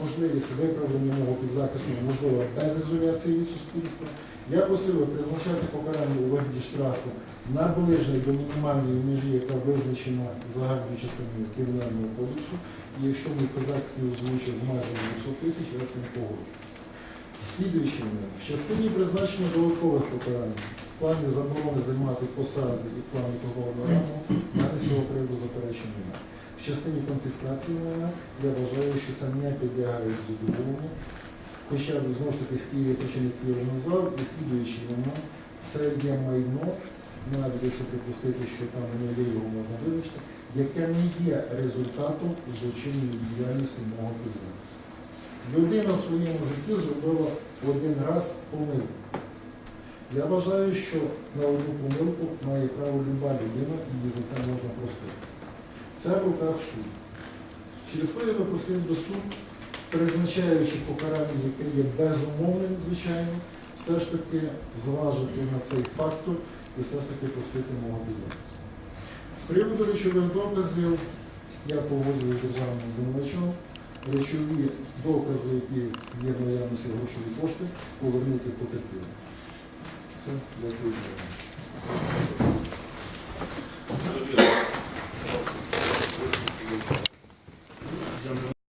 можливість виправлення мого підзахисну, можливо, без ізоляції від суспільства. Я просив призначати покарання у вигляді штрафу наближений до мінімальної межі, яка визначена загальною частиною кримінального кодексу. І якщо мій підзахист не озвучив майже 200 тисяч, я з цим погоджу. Слідуючий момент. В частині призначення додаткових покарань в плані заборони займати посади і в плані торгового раму, в мене з цього приводу заперечень немає. Частині конфіскації майна я вважаю, що це не підлягає задоволенню. Хоча б знову ж таки з тієї причини, я вже назвав, і слідуючий момент, це є майно, навіть якщо припустити, що там воно є, його можна визначити, яке не є результатом злочинної діяльності мого підзахисту. Людина в своєму житті зробила один раз помилку. Я вважаю, що на одну помилку має право люба людина і за це можна простити. Це в руках суду. Через то я би просив до суд, призначаючи покарання, яке є безумовним, звичайно, все ж таки зважити на цей фактор і все ж таки простити мого підзахисту. З приводу речових доказів я погоджуюсь з державним обвинувачем. Речові докази, які є в наявності грошові кошти, повернути потерпілим. Все, дякую.